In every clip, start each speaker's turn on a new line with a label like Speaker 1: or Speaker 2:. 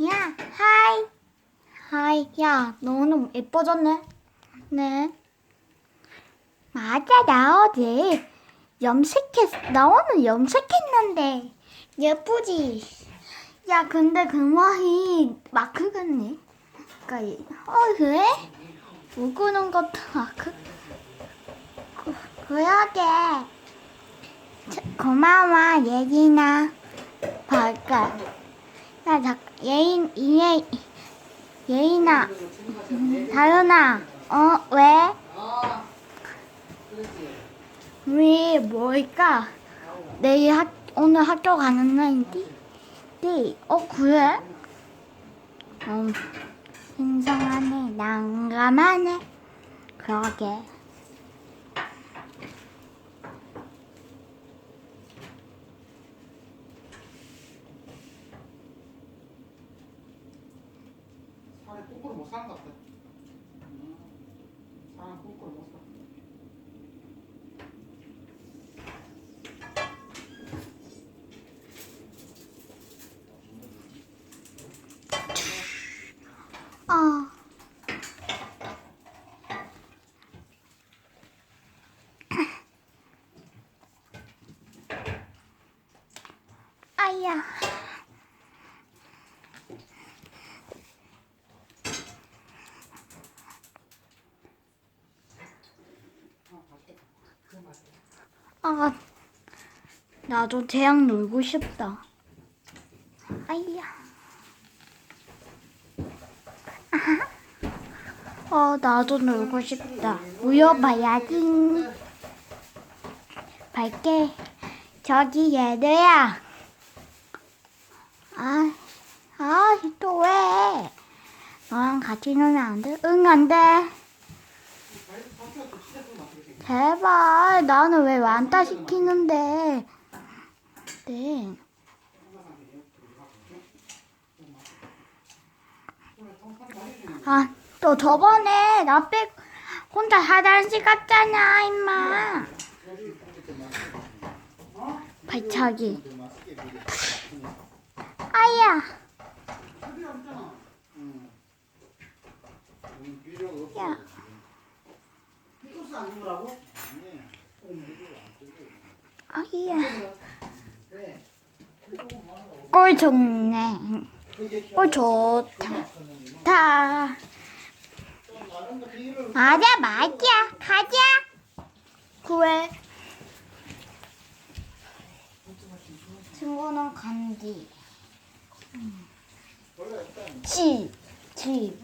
Speaker 1: 야, 하이. 하이, 야, 너 오늘 예뻐졌네. 네. 맞아, 나 어제 염색했, 나 오늘 염색했는데. 예쁘지? 야, 근데 그 머리 마크 같네. 그니까, 어, 그래? 우구는 것도 마크? 그, 그러게. 자, 고마워, 예진아. 볼까? 야, 자, 예인, 예, 예인아, 음, 다윤아, 어, 왜? 우리 뭘까? 내일 학, 오늘 학교 가는 날인데? 네, 어, 그래? 음, 신성하네, 난감하네. 그러게.
Speaker 2: 살에 꿀꿀 못 사는 것 같아. 살은 꿀꿀 못 사.
Speaker 1: 어. 아야. 아, 나도 태양 놀고 싶다. 아이야. 어, 나도 놀고 싶다. 우여봐야지. 밝게. 저기 얘들아. 아, 아, 또 왜? 너랑 같이 놀면 안 돼? 응, 안 돼. 제발, 나는 왜 완따 시키는데? 네. 아, 또 저번에 나빼 혼자 화장실 갔잖아, 임마. 발차기. 아야. 야.
Speaker 2: 피토스 안 주라고?
Speaker 1: 아야.
Speaker 2: 네.
Speaker 1: 꼴 좋네. 꼴 좋다. 다. 맞아, 맞아. 가자. 그래. 친구는 간디. 집, 집.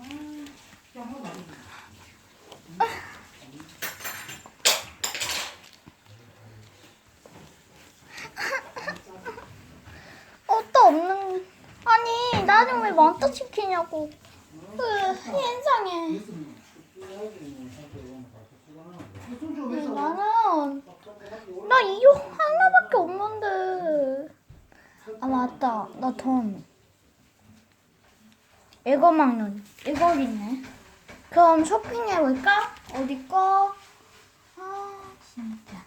Speaker 1: 옷도 없는. 아니, 나는 왜 만따 시키냐고. 으, 인상해. 나는 나 이거 하나밖에 없는데. 아 맞다, 나 돈. 원. 이거 있네. 그럼 쇼핑해 볼까? 어디 거? 아 진짜.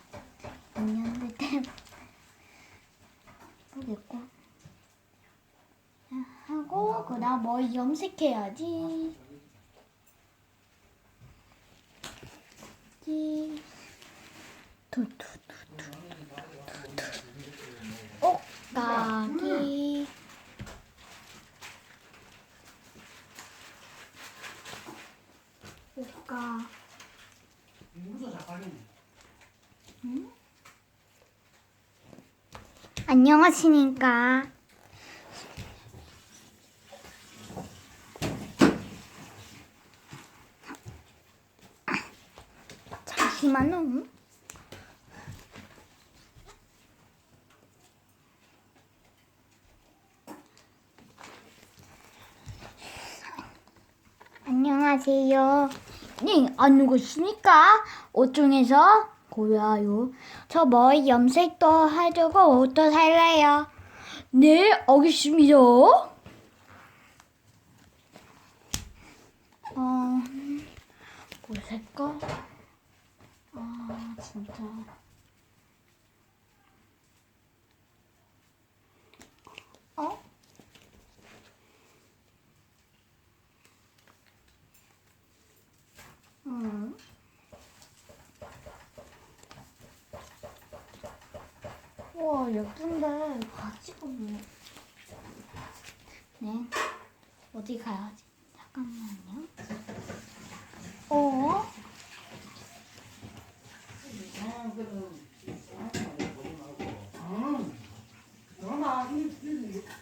Speaker 1: 인연들 때문에. 모르겠고. 하고 그다음 머리 염색해야지. 어, 가기. 옷가. 안녕하십니까. 잠시만요. 안녕하세요. 네, 안녕하십니까? 옷 중에서 고야요. 저 머리 염색도 해주고 옷도 살래요. 네, 알겠습니다. 어, 뭐 살까? 아, 진짜. 우와 예쁜데 가지가 없네. 네. 어디 가야지? 잠깐만요. 어?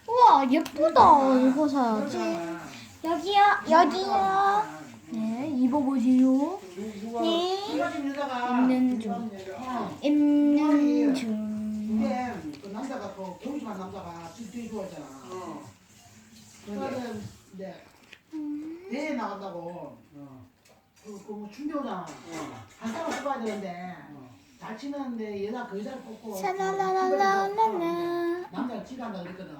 Speaker 1: 우와 예쁘다. 이거 사야지.
Speaker 2: 이-
Speaker 1: 여기요. 여기요. 네 입어보세요. 네.
Speaker 2: 여자가
Speaker 1: 있는 중.
Speaker 2: 어.
Speaker 1: 입는 중.
Speaker 2: 이게 그 남자가 또 경심한 남자가 집주인 좋아했잖아. 그래서 이제 대회 나간다고 그, 그 준비 오잖아. 한 사람 뽑아야 되는데 잘 치는데 여자 그 여자를 뽑고
Speaker 1: 샤라라라라라라.
Speaker 2: 남자가 치간다 그랬거든.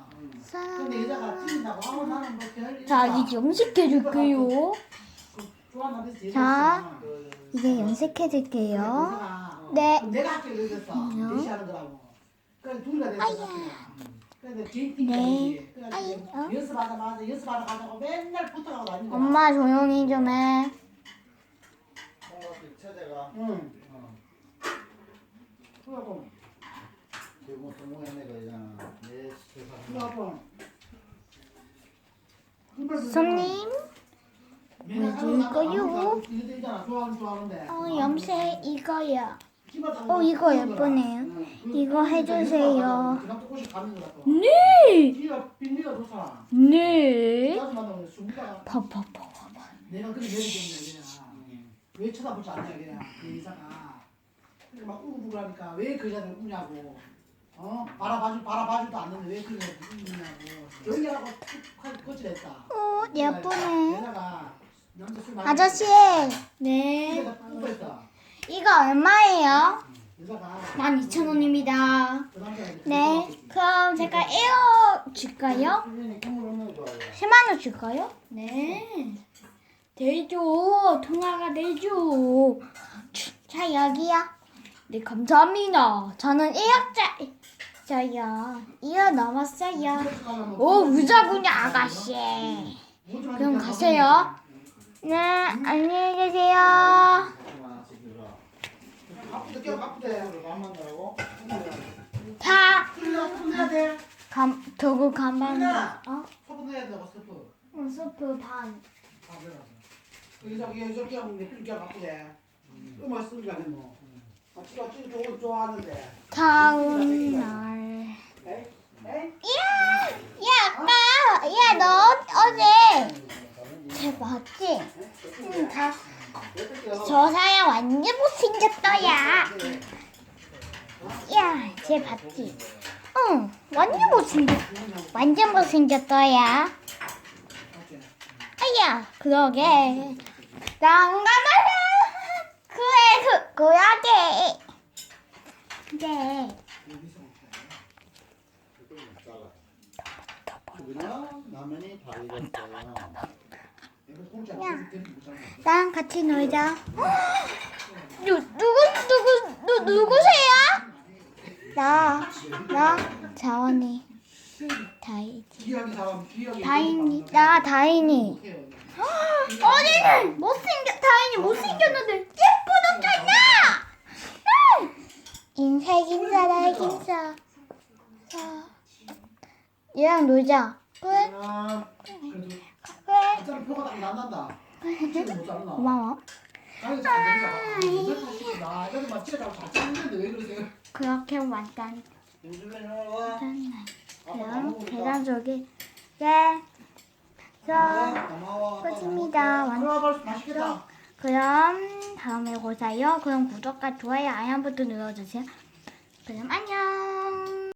Speaker 2: 근데 여자가 치는다고 아무 나는 뭐별
Speaker 1: 자 이제 염색해줄게요.
Speaker 2: 남자
Speaker 1: 자. 이제 염색해줄게요.
Speaker 2: 여자가
Speaker 1: 네.
Speaker 2: 그럼 내가 늦었어.
Speaker 1: 안녕.
Speaker 2: 대시하는 거라고. 그래서 둘이가 됐어.
Speaker 1: 아야.
Speaker 2: 그래서 개인팀이
Speaker 1: 네. 아이, 어?
Speaker 2: 연습하자마자 연습하러 가자고 맨날 붙어가고 거야.
Speaker 1: 엄마 조용히 좀 해.
Speaker 2: 응.
Speaker 3: 어,
Speaker 1: 손님,
Speaker 2: 이거. 좋아하는 좋아하는데.
Speaker 1: 어 염색 이거요.
Speaker 2: 어,
Speaker 1: 이거. 예쁘네요. 이거
Speaker 2: 그-
Speaker 1: 해주세요. 네. 네.
Speaker 2: 때문에 그냥 왜 쳐다보지 않냐 그냥 그 의사가 그렇게 막 우글우글하니까 왜 그 여자를 우냐고 어 바라봐주 바라봐주도 않는데 왜그 여자를 우냐고 툭 거칠했다
Speaker 1: 어 예쁘네.
Speaker 2: 여자가 남자 술 많이
Speaker 1: 아저씨, 네.
Speaker 2: 여자가 뽀뽀했다
Speaker 1: 이거 얼마예요?
Speaker 2: 여자가
Speaker 1: 12,000원입니다.
Speaker 2: 그 남자가
Speaker 1: 네. 그럼 제가 에어 줄까요?
Speaker 3: 수민이 꿈을 없는 거 좋아해
Speaker 1: 10만 원 줄까요? 네. 되죠. 통화가 되죠. 자, 여기요. 네, 감사합니다. 저는 1억짜리. 저요. 1억 넘었어요. 오, 의자군요, 아가씨. 그럼 가세요. 네, 안녕히 계세요. 다,
Speaker 2: 돼
Speaker 1: 감, 도구 간반. 어?
Speaker 2: 소금 내야 되고 스프
Speaker 1: 어, 소프 반.
Speaker 2: 여기서 여기 이렇게 하면 내 그렇게 바쁘대 음악 쓰니까 뭐 아, 지가 찌 좋아 좋아하는데
Speaker 1: 다음 날.
Speaker 2: 에이 에이
Speaker 1: 야, 야, 아까, 야, 너 어제 쟤 봤지? 응, 다. 저 사람 완전 못생겼다, 야. 야, 쟤 봤지? 응, 완전 못생겼, 완전 못생겼다, 야. 아야, 그러게. 난감하다. 그래, 그. 네.
Speaker 3: 라면이 다리 됐어요
Speaker 1: 나랑 같이 놀자. 누, 누구, 누구, 누, 누구세요? 나, 나, 자원이. 다이,
Speaker 2: 기억이 사람 기억이
Speaker 1: 다인이, 나 다인이. 어디는 못생겨, 다인이 못생겼는데 예쁘던잖아! 인사, 인사다, 인사. 자, 얘랑 놀자. 그래,
Speaker 2: 그래도
Speaker 1: 그래.
Speaker 2: 진짜 표가 못 잡나
Speaker 1: 고마워.
Speaker 2: 아니 잘 되니까 나 이거 찍는데 왜 그러세요
Speaker 1: 그렇게 완전.
Speaker 3: 와
Speaker 1: 그럼 계단 속에
Speaker 3: 고마워
Speaker 1: 끝입니다. 완-
Speaker 2: 들어가 맛있겠다
Speaker 1: 그럼 다음에 보자요. 그럼 구독과 좋아요 알람 버튼 눌러주세요. 그럼 안녕.